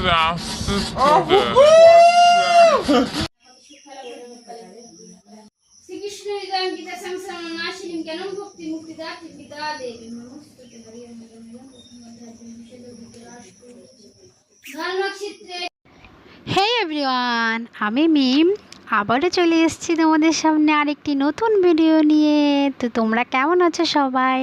ফর্সা আস্তে শ্রীকৃষ্ণ হৃদয় গীতা সংসার নাশিনীম জ্ঞানম ভক্তি মুক্তি দাতি বিদা দেবী নমস্তুতে হরিয়ম ধর্মক্ষেত্রে হে এভরিওয়ান আমি মিম আবারও চলে এসেছি তোমাদের সামনে আরেকটি নতুন ভিডিও নিয়ে। তো তোমরা কেমন আছো সবাই?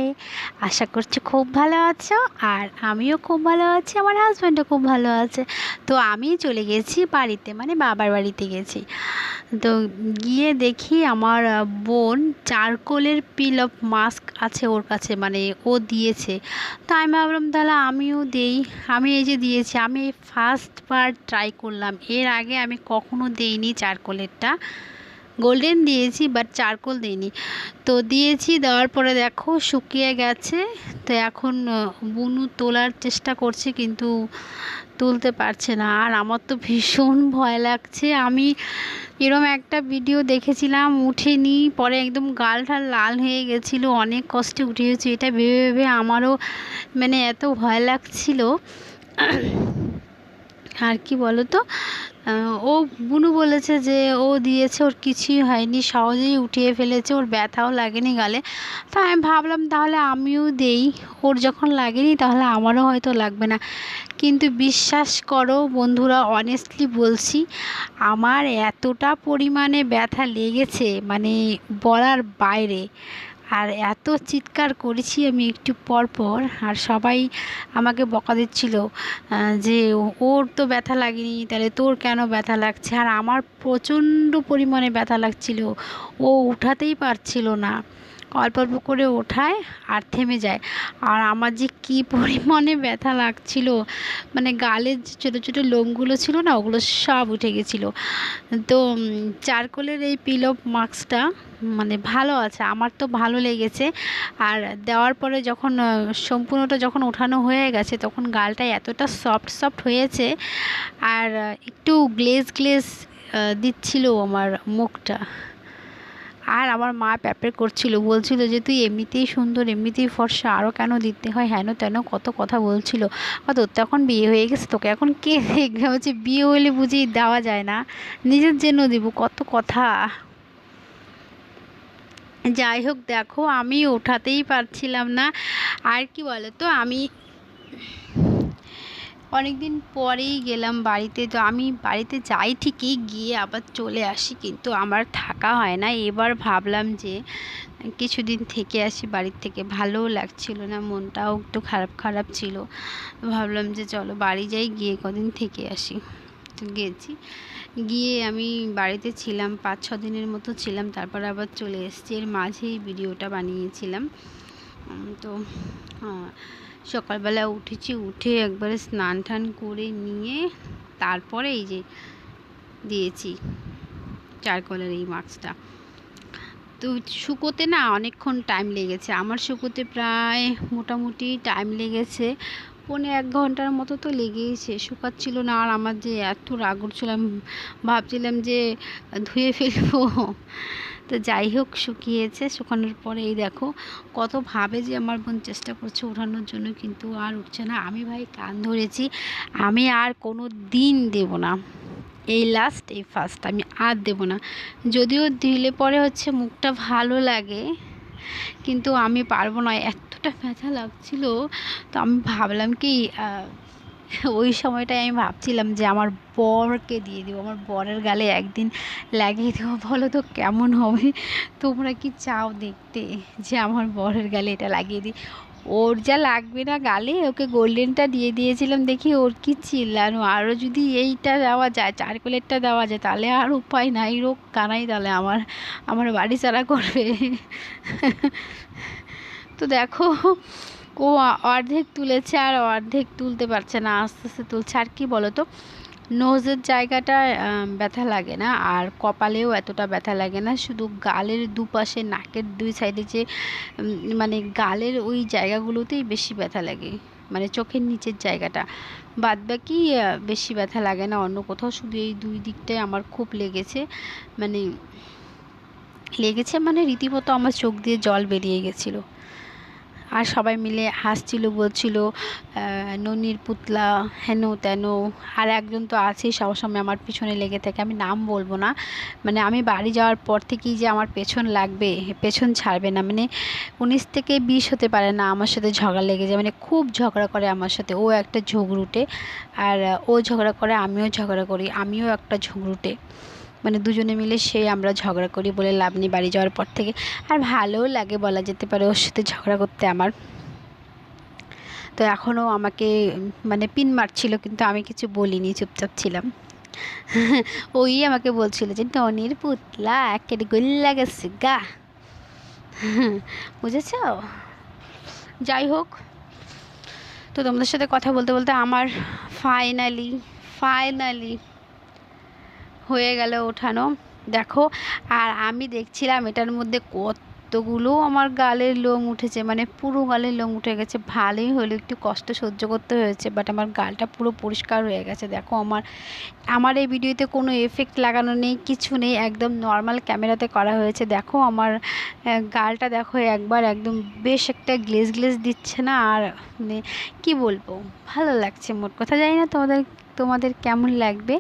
আশা করছি খুব ভালো আছো আর আমিও খুব ভালো আছি, আমার হাজব্যান্ডও খুব ভালো আছে। তো আমি চলে গেছি বাড়িতে মানে বাবার বাড়িতে গেছি। তো গিয়ে দেখি আমার বোন চারকোলের পিল অফ মাস্ক আছে ওর কাছে মানে ও দিয়েছে। তো আমি ভাবলাম, তাহলে আমিও দেই। আমি এই যে দিয়েছি, আমি ফার্স্ট বার ট্রাই করলাম। এর আগে আমি কখনো দেইনি চারকোলেরটা। গোল্ডেন দিয়েছি বাট চারকোল দিইনি। তো দিয়েছি, দেওয়ার পরে দেখো শুকিয়ে গেছে। তো এখন বুনু তোলার চেষ্টা করছে, কিন্তু তুলতে পারছে না। আর আমার তো ভীষণ ভয় লাগছে। আমি এরম একটা ভিডিও দেখেছিলাম, উঠেনি, পরে একদম গালটা লাল হয়ে গেছিল, অনেক কষ্টে উঠে উঠেছে এটা ভেবে ভেবে আমারও মানে এত ভয় লাগছিল। আর কি বলো তো ও বুনু বলেছে যে ও দিয়েছে, ওর কিছুই হয়নি, সহজেই উঠিয়ে ফেলেছে, ওর ব্যথাও লাগেনি গালে। তা আমি ভাবলাম তাহলে আমিও দেই, ওর যখন লাগেনি তাহলে আমারও হয়তো লাগবে না। কিন্তু বিশ্বাস করো বন্ধুরা অনেস্টলি বলছি, আমার এতটা পরিমাণে ব্যথা লেগেছে মানে বলার বাইরে। আর এত চিৎকার করেছি আমি একটু পর পর, আর সবাই আমাকে বকা দিচ্ছিল যে ওর তো ব্যথা লাগেনি, তাহলে তোর কেন ব্যথা লাগছে? আর আমার প্রচণ্ড পরিমাণে ব্যথা লাগছিল, ও উঠাতেই পারছিল না। অল্প অল্প করে ওঠায় আর থেমে যায়। আর আমার যে কী পরিমাণে ব্যথা লাগছিল মানে গালের যে ছোটো ছোটো লোমগুলো ছিল না, ওগুলো সব উঠে গেছিল। তো চারকোলের এই পিল মাস্কটা মানে ভালো আছে, আমার তো ভালো লেগেছে। আর দেওয়ার পরে যখন সম্পূর্ণটা যখন ওঠানো হয়ে গেছে, তখন গালটা এতটা সফট সফট হয়েছে, আর একটু গ্লেজ গ্লেজ দিচ্ছিল আমার মুখটা। আর আমার মা প্যাপের করছিল, বলছিল যে, তুই এমনিতেই সুন্দর, এমনিতেই ফর্সা আরও কেন দিতে হয়? হেন তেন, কত কথা বলছিল। আর তোর তো এখন বিয়ে হয়ে গেছে, তোকে এখন কে দেখবে? হচ্ছে বিয়ে হলে বুঝি দেওয়া যায় না, নিজের জন্য দিব, কত কথা। যাই হোক, দেখো আমি ওঠাতেই পারছিলাম না। আর কি বলো তো আমি অনেক দিন পরেই গেলাম বাড়িতে। তো আমি বাড়িতে যাই ঠিকই গিয়ে আবার চলে আসি। কিন্তু আমার থাকা হয় না। এবার ভাবলাম যে কিছুদিন থেকে আসি বাড়ির থেকে। ভালোও লাগছিল না মনটাও একটু খারাপ খারাপ ছিল। ভাবলাম যে চলো বাড়ি যাই গিয়ে কদিন থেকে আসি। তো গেছি। গিয়ে আমি বাড়িতে ছিলাম পাঁচ ছ দিনের মতো ছিলাম। তারপর আবার চলে এসেছি। এর মাঝেই ভিডিওটা বানিয়েছিলাম। তো আহ, সকালবেলা উঠেছি, উঠে একবারে স্নান টান করে নিয়ে তারপরে এই যে দিয়েছি চারকোলের এই মাস্কটা। তো শুকোতে না অনেকক্ষণ টাইম লেগেছে। আমার শুকোতে প্রায় মোটামুটি টাইম লেগেছে। পৌনে এক ঘণ্টার মতো তো লেগেইছে, শুকাচ্ছিল না। আর আমার যে এত রাগ উঠছিলাম ভাবছিলাম যে ধুয়ে ফেলব। তো যাই হোক, শুকিয়েছে, শুকানোর পরে এই দেখো কত ভাবে যে আমার বোন চেষ্টা করছে ওঠানোর জন্য, কিন্তু আর উঠছে না। আমি ভাই কান ধরেছি, আমি আর কোনো দিন দেব না। এই লাস্ট এই ফার্স্ট আমি আর দেব না। যদিও দিলে পরে হচ্ছে মুখটা ভালো লাগে, কিন্তু আমি পারব না। এতটা ব্যথা লাগছিল, তো আমি ভাবলাম কি ওই সময়টায় আমি ভাবছিলাম যে আমার বরকে দিয়ে দেবো, আমার বরের গালে একদিন লাগিয়ে দেবো, বলো তো কেমন হবে? তোমরা কি চাও দেখতে যে আমার বরের গালে এটা লাগিয়ে দিই? ওর যা লাগবে না গালে, ওকে গোল্ডেনটা দিয়ে দিয়েছিলাম দেখি ওর কি চিল্লানো। আরও যদি এইটা দেওয়া যায় চারকোলেরটা দেওয়া যায়, তাহলে আর উপায় নাই রোগ কানাই তাহলে আমার আমার বাড়ি ছাড়া করবে। তো দেখো ও অর্ধেক তুলেছে আর অর্ধেক তুলতে পারছে না, আস্তে আস্তে তুলছে। আর কি বলো তো নোজের জায়গাটা ব্যথা লাগে না, আর কপালেও এতটা ব্যথা লাগে না। শুধু গালের দুপাশে, নাকের দুই সাইডে যে মানে গালের ওই জায়গাগুলোতেই বেশি ব্যথা লাগে মানে চোখের নিচের জায়গাটা। বাদ বাকি বেশি ব্যথা লাগে না, অন্য কোথাও। শুধু এই দুই দিকটায় আমার খুব লেগেছে মানে লেগেছে মানে রীতিমতো আমার চোখ দিয়ে জল বেরিয়ে গেছিল। আর সবাই মিলে হাসছিল, বলছিল ননির পুতলা, হেন তেন। আর একজন তো আছেই সবসময় আমার পিছনে লেগে থাকে, আমি নাম বলব না। মানে আমি বাড়ি যাওয়ার পর থেকেই যে আমার পেছন লাগবে, পেছন ছাড়বে না। মানে উনিশ থেকে বিশ হতে পারে না আমার সাথে ঝগড়া লেগে যায়। মানে খুব ঝগড়া করে আমার সাথে। ও একটা ঝগড়ুটে, আর ও ঝগড়া করে, আমিও ঝগড়া করি, আমিও একটা ঝগড়ুটে। মানে দুজনে মিলে সেই আমরা ঝগড়া করি বলে লাভ নেই বাড়ি যাওয়ার পর থেকে। আর ভালোও লাগে বলা যেতে পারে ওর সাথে ঝগড়া করতে আমার। তো এখনও আমাকে মানে পিন মারছিল কিন্তু আমি কিছু বলিনি, চুপচাপ ছিলাম। ওই আমাকে বলছিল যে, টনির পুতলা, একের গোল্লা গেছে গা। বুঝেছ? যাই হোক, তো তোমাদের সাথে কথা বলতে বলতে আমার ফাইনালি ফাইনালি হয়ে গেল ওঠানো। দেখো, আর আমি দেখছিলাম এটার মধ্যে কতগুলো আমার গালের লোম উঠেছে মানে পুরো গালের লোম উঠে গেছে। ভালোই হলো, একটু কষ্ট সহ্য করতে হয়েছে বাট আমার গালটা পুরো পরিষ্কার হয়ে গেছে। দেখো, আমার আমার এই ভিডিওতে কোনো এফেক্ট লাগানো নেই, কিছু নেই, একদম নর্মাল ক্যামেরাতে করা হয়েছে। দেখো, আমার গালটা দেখো, একবার একদম বেশ একটা গ্লেজ গ্লেজ দিচ্ছে না, আর মানে কি বলব, ভালো লাগছে মোট কথা। জানি না তোমাদের তোমাদের কেমন লাগবে?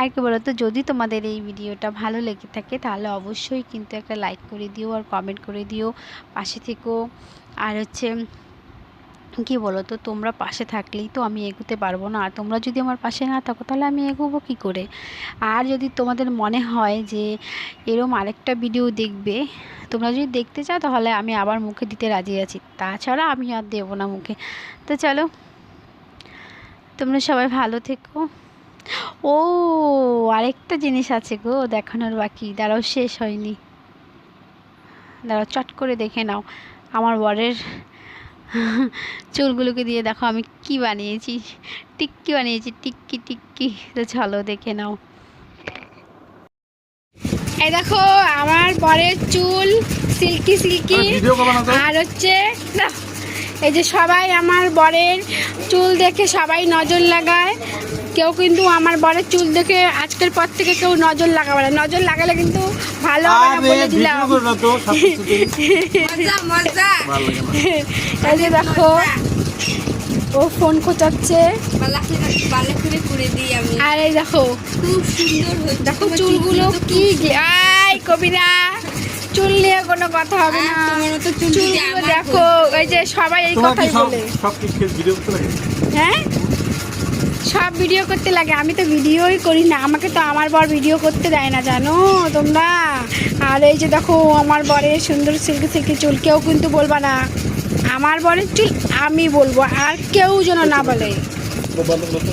আর কি বলতো, যদি তোমাদের এই ভিডিওটা ভালো লেগে থাকে, তাহলে অবশ্যই কিন্তু একটা লাইক করে দিও আর কমেন্ট করে দিও পাশে থেকো। আর হচ্ছে, কি বলো তো তোমরা পাশে থাকলেই তো আমি এগোতে পারব না। আর তোমরা যদি আমার পাশে না থাকো, তাহলে আমি এগোবো কী করে? আর যদি তোমাদের মনে হয় যে এরম আরেকটা ভিডিও দেখবে, তোমরা যদি দেখতে চাও, তাহলে আমি আবার মুখে দিতে রাজি আছি। তাছাড়া আমি আর দেবো না মুখে। তো চলো। তোমরা সবাই ভালো থেকো। ও আরেকটা জিনিস আছে গো দেখানোর বাকি। দাঁড়াও শেষ হয়নি। দাঁড়াও চট করে দেখে নাও। আমার বরের চুলগুলোকে দিয়ে দেখো আমি কি বানিয়েছি। টিক্কি বানিয়েছি টিক্কি টিক্কি। তো চলো দেখে নাও। এই দেখো আমার বরের চুল সিল্কি সিল্কি। আর হচ্ছে না, এই যে সবাই আমার বরের চুল দেখে সবাই নজর লাগায়। কেউ কিন্তু আমার বরের চুল দেখে আজকের পর থেকে কেউ নজর লাগাবে না। নজর লাগালে কিন্তু ভালো হবে না বলে দিলাম। এই যে দেখো ও ফোন খোঁচাচ্ছে। আর এই দেখো খুব সুন্দর দেখো চুলগুলো কি গে- কবিরা। চুল নিয়ে কোনো কথা হবে না। মতো চুল দেখো এই যে সবাই এই কথাই সব বলে। সব কিছু ভিডিও করতে লাগে? হ্যাঁ? সব ভিডিও করতে লাগে। আমি তো ভিডিওই করি না। আমাকে তো আমার বর ভিডিও করতে দেয় না জানো তোমরা? আর এই যে দেখো আমার বরের সুন্দর সিল্কি সিল্কি চুল। কেউ কিন্তু বলবা না। আমার বরের চুল আমি বলব আর কেউ যেন না বলে।